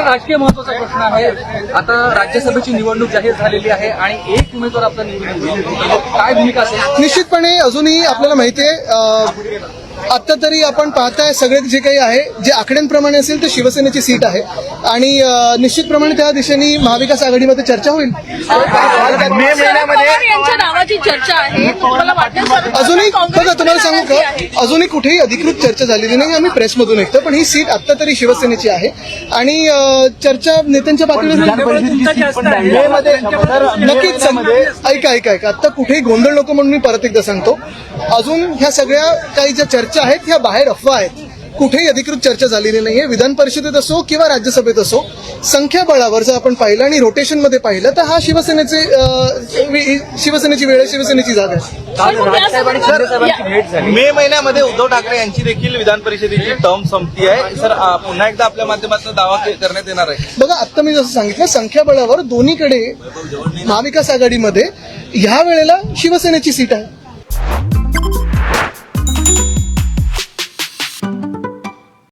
Sir राजकीय महत्त्वाचा प्रश्न आहे. आता राज्यसभेची निवडणूक जाहीर झालेली आहे आणि एक उमेदवार आपला निवडून येईल. काय भूमिका असेल? निश्चितपणे अजूनही आपल्याला माहिती आहे आता तरी आपण पाहताय सगळे जे काही आहे जे आकड्यांप्रमाणे असेल ते शिवसेनेची सीट आहे. आणि निश्चितप्रमाणे त्या दिशेने महाविकास आघाडीमध्ये चर्चा होईल. नावाची चर्चा आहे. तुम्हाला वाटतं अजूनही बघा तुम्हाला सांगू? का? अजूनही कुठेही अधिकृत चर्चा झालेली नाही. आम्ही प्रेसमधून ऐकतो पण ही सीट आता तरी शिवसेनेची आहे. आणि चर्चा नेत्यांच्या पातळीवर नक्कीच सम- ऐका ऐका ऐका. आता कुठेही गोंधळ नको म्हणून मी परत एकदा सांगतो. अजून ह्या सगळ्या काही ज्या चर्चा आहेत ह्या बाहेर अफवा आहेत. कुठेही अधिकृत चर्चा झालेली नाहीये. विधान परिषदेत असो किंवा राज्यसभेत असो संख्याबळावर जर आपण पाहिलं आणि रोटेशनमध्ये पाहिलं तर हा शिवसेनेचे शिवसेनेची वेळ आहे शिवसेनेची जागा आहे. मे महिन्यामध्ये उद्धव ठाकरे यांची देखील विधान परिषदेची टर्म संपती आहे. सर पुन्हा एकदा आपल्या माध्यमातून दावा के- करण्यात येणार आहे. बघा आत्ता मी जसं सांगितलं संख्याबळावर दोन्हीकडे महाविकास आघाडीमध्ये ह्या वेळेला शिवसेनेची सीट आहे.